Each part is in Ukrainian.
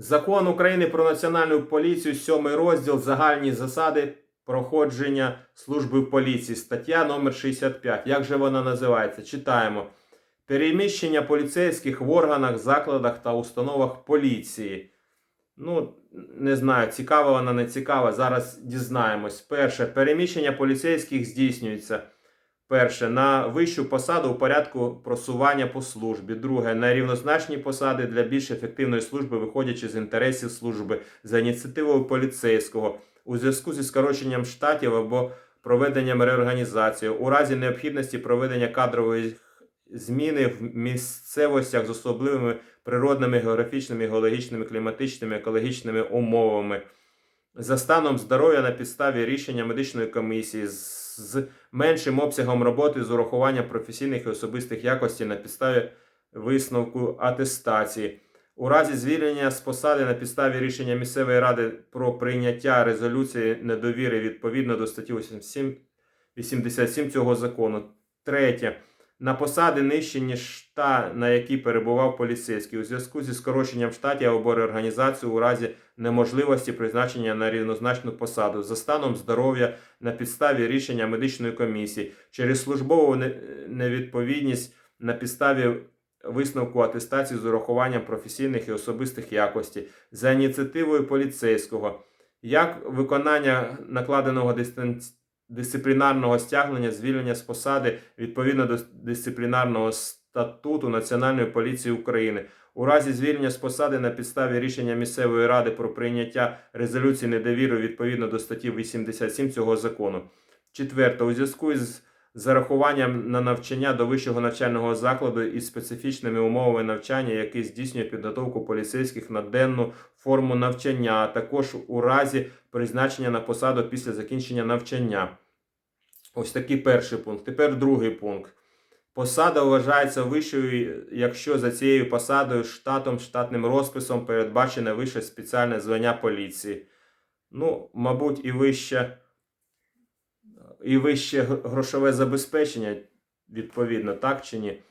Закон України про національну поліцію, сьомий розділ загальні засади проходження служби в поліції. Стаття номер 65. Як же вона називається? Читаємо. Переміщення поліцейських в органах, закладах та установах поліції. Ну, не знаю, цікава вона, не цікава. Зараз дізнаємось. Перше, переміщення поліцейських здійснюється. Перше, на вищу посаду у порядку просування по службі. Друге, на рівнозначні посади для більш ефективної служби, виходячи з інтересів служби за ініціативою поліцейського у зв'язку зі скороченням штатів або проведенням реорганізації, у разі необхідності проведення кадрової зміни в місцевостях з особливими природними, географічними, геологічними, кліматичними, екологічними умовами. За станом здоров'я на підставі рішення медичної комісії з меншим обсягом роботи з урахуванням професійних і особистих якостей на підставі висновку атестації. У разі звільнення з посади на підставі рішення місцевої ради про прийняття резолюції недовіри відповідно до статті 87, 87 цього закону. Третє. На посади нижче, ніж та, на якій перебував поліцейський, у зв'язку зі скороченням штатів або реорганізацією у разі неможливості призначення на рівнозначну посаду. За станом здоров'я на підставі рішення медичної комісії через службову невідповідність на підставі висновку атестації з урахуванням професійних і особистих якостей. За ініціативою поліцейського, як виконання накладеного дистанці... дисциплінарного стягнення, звільнення з посади відповідно до дисциплінарного статуту Національної поліції України. У разі звільнення з посади на підставі рішення місцевої ради про прийняття резолюції недовіри відповідно до статті 87 цього закону. Четверте, у зв'язку із зарахуванням на навчання до вищого навчального закладу із специфічними умовами навчання, який здійснює підготовку поліцейських на денну форму навчання, а також у разі призначення на посаду після закінчення навчання. Ось такий перший пункт. Тепер другий пункт. Посада вважається вищою, якщо за цією посадою штатом, штатним розписом передбачене вище спеціальне звання поліції. Ну, мабуть, і вище, і вище грошове забезпечення, відповідно, так чи ні.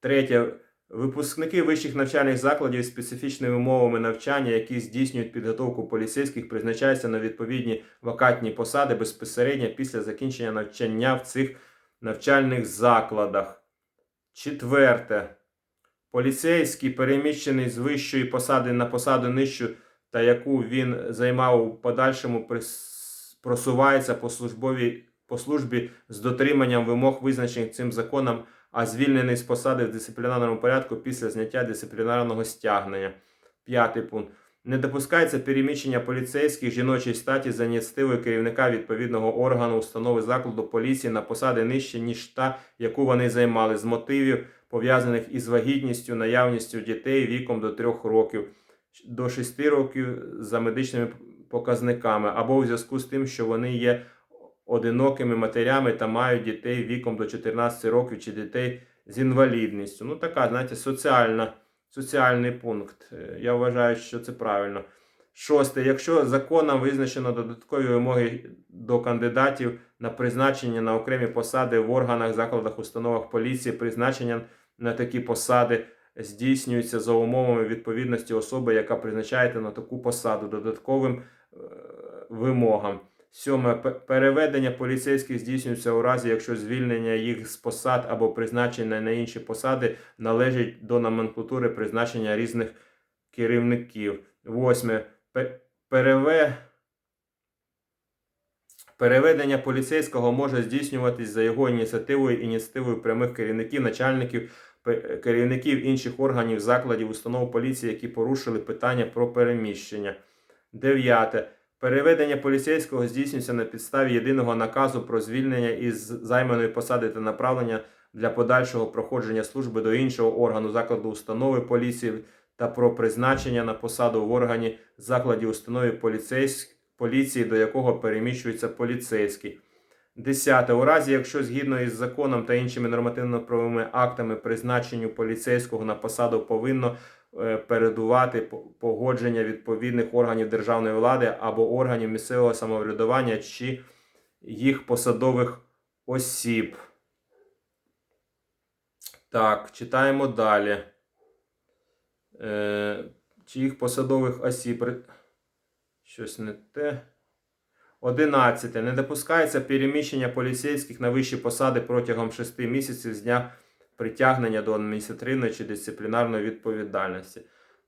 Третє. Випускники вищих навчальних закладів з специфічними умовами навчання, які здійснюють підготовку поліцейських, призначаються на відповідні вакантні посади безпосередньо після закінчення навчання в цих навчальних закладах. Четверте. Поліцейський, переміщений з вищої посади на посаду нижчу, та яку він займав у подальшому, просувається по, службовій, по службі з дотриманням вимог, визначених цим законом, а звільнений з посади в дисциплінарному порядку після зняття дисциплінарного стягнення. П'ятий пункт. Не допускається переміщення поліцейських жіночої статі за ініціативою керівника відповідного органу установи закладу поліції на посади нижче, ніж та, яку вони займали, з мотивів, пов'язаних із вагітністю, наявністю дітей віком до 3 років, до 6 років за медичними показниками, або у зв'язку з тим, що вони є одинокими матерями та мають дітей віком до 14 років чи дітей з інвалідністю. Ну, така, знаєте, соціальна соціальний пункт. Е, Я вважаю, що це правильно. Шосте. Якщо законом визначено додаткові вимоги до кандидатів на призначення на окремі посади в органах, закладах, установах поліції, призначення на такі посади здійснюється за умовами відповідності особи, яка призначається на таку посаду, додатковим е, вимогам. Сьоме. Переведення поліцейських здійснюється у разі, якщо звільнення їх з посад або призначення на інші посади належить до номенклатури призначення різних керівників. Восьме. Переве... Переведення поліцейського може здійснюватись за його ініціативою, ініціативою прямих керівників, начальників, керівників інших органів, закладів, установ поліції, які порушили питання про переміщення. Дев'яте. Переведення поліцейського здійснюється на підставі єдиного наказу про звільнення із займаної посади та направлення для подальшого проходження служби до іншого органу закладу установи поліції та про призначення на посаду в органі закладі установи поліцейсь... поліції, до якого переміщується поліцейський. Десяте. У разі, якщо згідно із законом та іншими нормативно-правовими актами призначенню поліцейського на посаду повинно е, передувати погодження відповідних органів державної влади або органів місцевого самоврядування чи їх посадових осіб. Так, читаємо далі. Е, чи їх посадових осіб. Щось не те. 11. Не допускається переміщення поліцейських на вищі посади протягом 6 місяців з дня притягнення до адміністративної чи дисциплінарної відповідальності.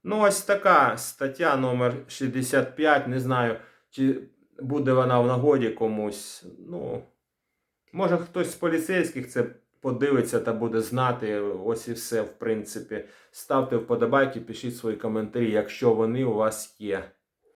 Ну, ось така стаття номер 65. Не знаю, чи буде вона в нагоді комусь. Ну, може, хтось з поліцейських це подивиться та буде знати. Ось і все, в принципі. Ставте вподобайки, пишіть свої коментарі, якщо вони у вас є.